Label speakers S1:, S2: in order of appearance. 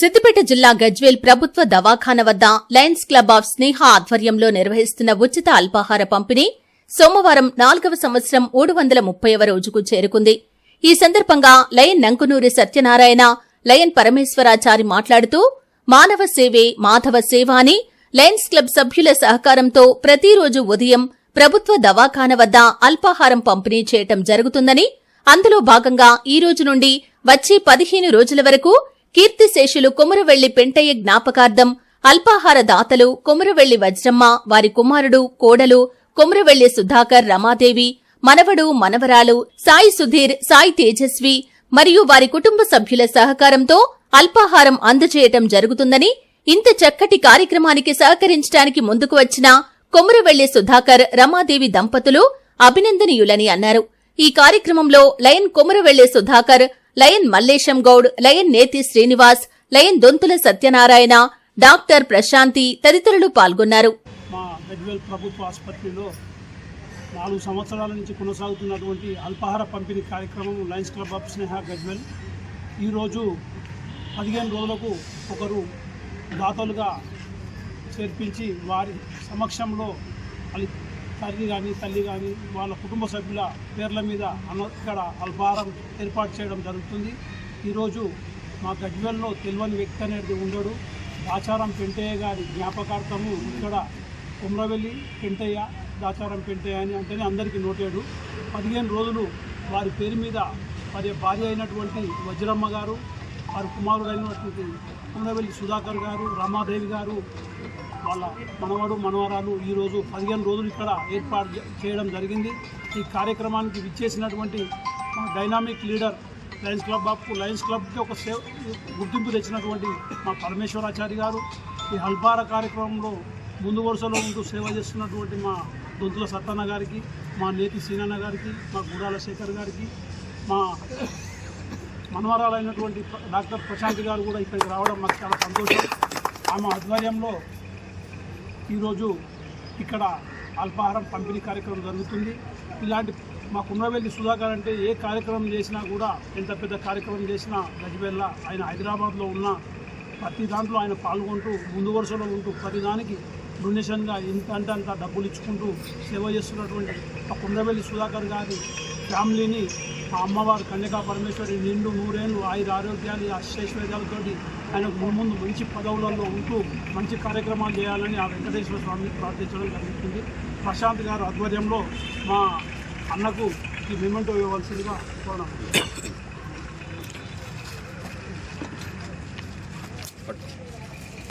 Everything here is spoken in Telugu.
S1: సిద్దిపేట జిల్లా గజ్వేల్ ప్రభుత్వ దవాఖాన వద్ద లయన్స్ క్లబ్ ఆఫ్ స్నేహ ఆధ్వర్యంలో నిర్వహిస్తున్న ఉచిత అల్పాహార పంపిణీ సోమవారం నాలుగవ సంవత్సరం మూడు వందల ముప్పైవ రోజుకు చేరుకుంది. ఈ సందర్భంగా లయన్ నంకునూరి సత్యనారాయణ లయన్ పరమేశ్వరాచారి మాట్లాడుతూ మానవ సేవే మాధవ సేవ అని లయన్స్ క్లబ్ సభ్యుల సహకారంతో ప్రతిరోజు ఉదయం ప్రభుత్వ దవాఖాన వద్ద అల్పాహారం పంపిణీ చేయటం జరుగుతుందని అందులో భాగంగా ఈ రోజు నుండి వచ్చే పదిహేను రోజుల వరకు కీర్తిశేషులు కొమురవెల్లి పెంటయ్య జ్ఞాపకార్థం అల్పాహార దాతలు కొమురవెల్లి వజ్రమ్మ వారి కుమారుడు కోడలు కొమురవెల్లి సుధాకర్ రమాదేవి మనవడు మనవరాలు సాయి సుధీర్ సాయి తేజస్వి మరియు వారి కుటుంబ సభ్యుల సహకారంతో అల్పాహారం అందజేయటం జరుగుతుందని ఇంత చక్కటి కార్యక్రమానికి సహకరించడానికి ముందుకు వచ్చిన కొమురవెల్లి సుధాకర్ రమాదేవి దంపతులు అభినందనీయులని అన్నారు. ఈ కార్యక్రమంలో lion Komuravelli Sudhakar lion Mallesham Goud lion Neti Srinivas lion Dontula Satyanarayana doctor Prashanthi తదితరులు పాల్గొన్నారు.
S2: మా గజ్వేల్ ప్రభుత్వ ఆసుపత్రిలో నాలుగు సంవత్సరాల నుంచి కొనసాగుతున్నటువంటి అల్పాహార పంపిణీ కార్యక్రమం lions club of Sneha Gajwel ఈరోజు పదిహేను రోజులకు ఒకరు దాతలుగా చేర్పించి వారి సమక్షంలో వాళ్ళ తల్లి కానీ తల్లి కానీ వాళ్ళ కుటుంబ సభ్యుల పేర్ల మీద అన్న ఇక్కడ అల్పారం ఏర్పాటు చేయడం జరుగుతుంది. ఈరోజు మా గజ్వెల్లో తెలియని వ్యక్తి అనేది ఉండడు. దాచారం పెంటయ్య గారి జ్ఞాపకార్థము ఇక్కడ కుమ్రవెల్లి పెంటయ్య దాచారం పెంటయ్య అని అంటేనే అందరికీ నోటేడు. పదిహేను రోజులు వారి పేరు మీద వారి భార్య అయినటువంటి వజ్రమ్మ గారు వారి కుమారుడు అయినటువంటి కుమ్రవెల్లి సుధాకర్ గారు రమాదేవి గారు వాళ్ళ మనవడు మనవరాలు ఈరోజు పదిహేను రోజులు ఇక్కడ ఏర్పాటు చేయడం జరిగింది. ఈ కార్యక్రమానికి విచ్చేసినటువంటి మా dynamic leader lions club of lions క్లబ్కి ఒక సేవ గుర్తింపు తెచ్చినటువంటి మా పరమేశ్వరాచారి గారు ఈ హల్పార కార్యక్రమంలో ముందు వరుసలో ఉంటూ సేవ చేస్తున్నటువంటి మా దొంతుల సత్తన్న గారికి మా నేతి సీనన్న గారికి మా గుడాల శేఖర్ గారికి మా మనవరాలైనటువంటి డాక్టర్ ప్రశాంత్ గారు కూడా ఇక్కడికి రావడం మాకు చాలా సంతోషం. ఆమె ఆధ్వర్యంలో ఈరోజు ఇక్కడ అల్పాహారం పంపిణీ కార్యక్రమం జరుగుతుంది. ఇలాంటి మా కున్నవెల్లి సుధాకర్ అంటే ఏ కార్యక్రమం చేసినా కూడా ఎంత పెద్ద కార్యక్రమం చేసినా గజ్వేల్ల ఆయన హైదరాబాద్లో ఉన్న ప్రతి దాంట్లో ఆయన పాల్గొంటూ ముందు వరుసలో ఉంటూ ప్రతిదానికి డొనేషన్గా ఇంత అంటే అంత డబ్బులు ఇచ్చుకుంటూ సేవ చేస్తున్నటువంటి ఆ కుండవెల్లి సుధాకర్ గారి ఫ్యామిలీని ఆ అమ్మవారు కన్యకా పరమేశ్వరి నిండు నూరేళ్ళు ఆయుర ఆరోగ్యాలు అశ్వైశ్వర్యాలతోటి ఆయన ముందు మంచి పదవులలో ఉంటూ మంచి కార్యక్రమాలు చేయాలని ఆ వెంకటేశ్వర స్వామిని ప్రార్థించడం జరుగుతుంది. ప్రశాంత్ గారు ఆధ్వర్యంలో మా అన్నకు ఈ మెమెంటో ఇవ్వవలసిందిగా కోరడం.